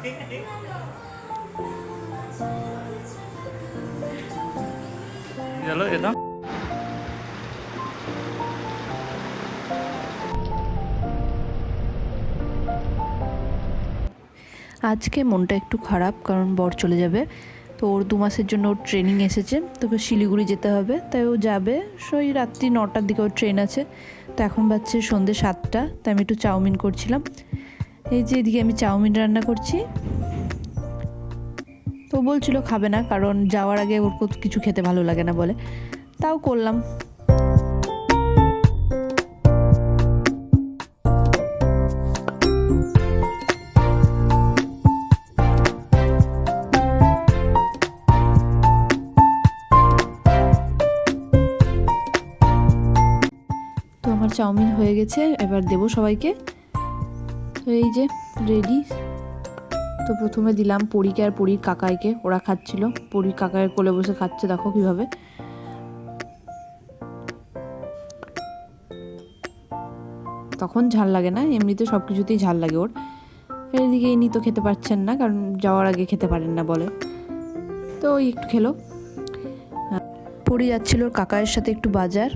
আজকে মনটা একটু খারাপ, কারণ বর চলে যাবে। তো ওর দু মাসের জন্য ওর ট্রেনিং এসেছে। তোকে শিলিগুড়ি যেতে হবে, তাই ও যাবে। সেই রাত্রি নটার দিকে ওর ট্রেন আছে। তো এখন বাজছে সন্ধ্যে সাতটা, তাই আমি একটু চাউমিন করছিলাম। এই যে এদিকে আমি চাউমিন রান্না করছি। তো বলছিল খাবে না, কারণ যাওয়ার আগে ওর কিছু খেতে ভালো লাগে না বলে। তাও করলাম। তো আমার চাউমিন হয়ে গেছে, এবার দেবো সবাইকে। এই যে রেডি তো প্রথমে দিলাম পরীকে আর পরীর কাকাইকে। ওরা খাচ্ছিল। পরীর কাকাইয়ের কোলে বসে খাচ্ছে, দেখো কীভাবে। তখন ঝাল লাগে না, এমনিতে সব কিছুতেই ঝাল লাগে ওর। এদিকে ইনি তো খেতে পারছেন না, কারণ যাওয়ার আগে খেতে পারেন না বলে। তো ওই একটু খেলো। পড়ে যাচ্ছিল ওর কাকায়ের সাথে একটু বাজার।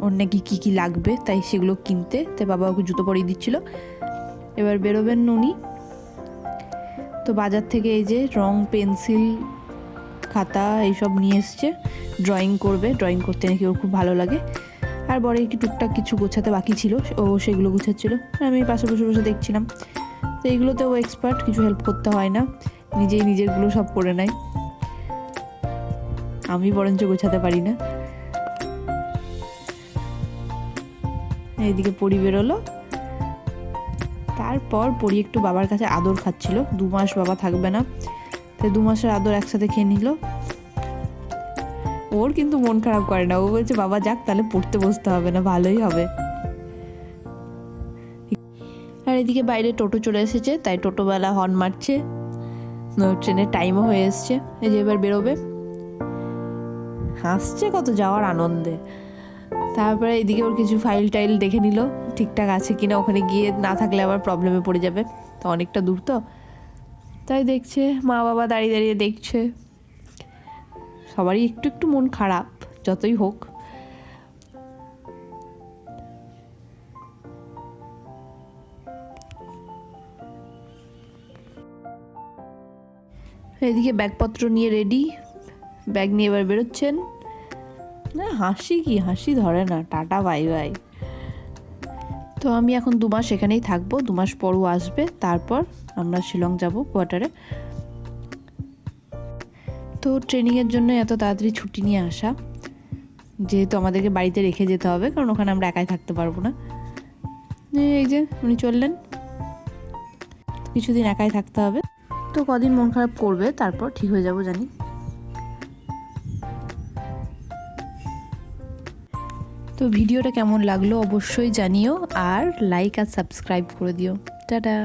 ওর নাকি কী কী লাগবে, তাই সেগুলো কিনতে। তাই বাবা ওকে জুতো পরিয়ে দিচ্ছিল। এবার বেরোবেন উনি তো বাজার থেকে এই যে রং, পেন্সিল, খাতা এইসব নিয়ে এসছে। ড্রয়িং করবে ড্রয়িং করতে নাকি ওর খুব ভালো লাগে। আর বড় একটু টুকটাক কিছু গোছাতে বাকি ছিল, ও সেগুলো গুছাচ্ছিল। আমি পাশে বসে বসে দেখছিলাম। তো এইগুলোতে ও এক্সপার্ট কিছু হেল্প করতে হয় না। নিজেই নিজেরগুলো সব করে নেয়। আমি বরঞ্চ গোছাতে পারি না। এইদিকে পরি বেরোলো। তারপর পরি একটু বাবার কাছে আদর খাচ্ছিল। দু মাস বাবা থাকবে না। তাই দু মাসের আদর একসাথে খেয়ে নিল। ওর কিন্তু মন খারাপ করে না। ও বলছে, বাবা যাক, তাহলে পড়তে বসতে হবে না, ভালোই হবে। আর এদিকে বাইরে টোটো চলে এসেছে, তাই টোটোবেলা হর্ন মারছে। ট্রেনের টাইমও হয়ে এসছে। এই যে এবার বেরোবে। হাসছে কত, যাওয়ার আনন্দে। তারপরে এদিকে ওর কিছু ফাইল টাইল দেখে নিল, ঠিকঠাক আছে কিনা ওখানে গিয়ে না থাকলে আবার প্রবলেমে পড়ে যাবে, তো অনেকটা দূর তো। তাই দেখছে, মা বাবা দাঁড়িয়ে দাঁড়িয়ে দেখছে। সবারই একটু একটু মন খারাপ, যতই হোক। এদিকে ব্যাগপত্র নিয়ে রেডি ব্যাগ নিয়ে এবার বেরোচ্ছেন। না, হাসি কি? হাসি ধরে না। Tata, bye bye. তো আমি এখন দু মাস এখানেই থাকব। দু মাস পরও আসবে। তারপর আমরা শিলং যাব কোয়ার্টারে। তো ট্রেনিংয়ের জন্য এত তাড়াতাড়ি ছুটি নিয়ে আসা, যেহেতু আমাদেরকে বাড়িতে রেখে যেতে হবে, কারণ ওখানে আমরা একাই থাকতে পারব না। এই যে উনি চললেন। কিছুদিন একাই থাকতে হবে। তো কদিন মন খারাপ করবে, তারপর ঠিক হয়ে যাব জানি। তো ভিডিওটা কেমন লাগল অবশ্যই জানিও আর লাইক আর সাবস্ক্রাইব করে দিও। টাটা।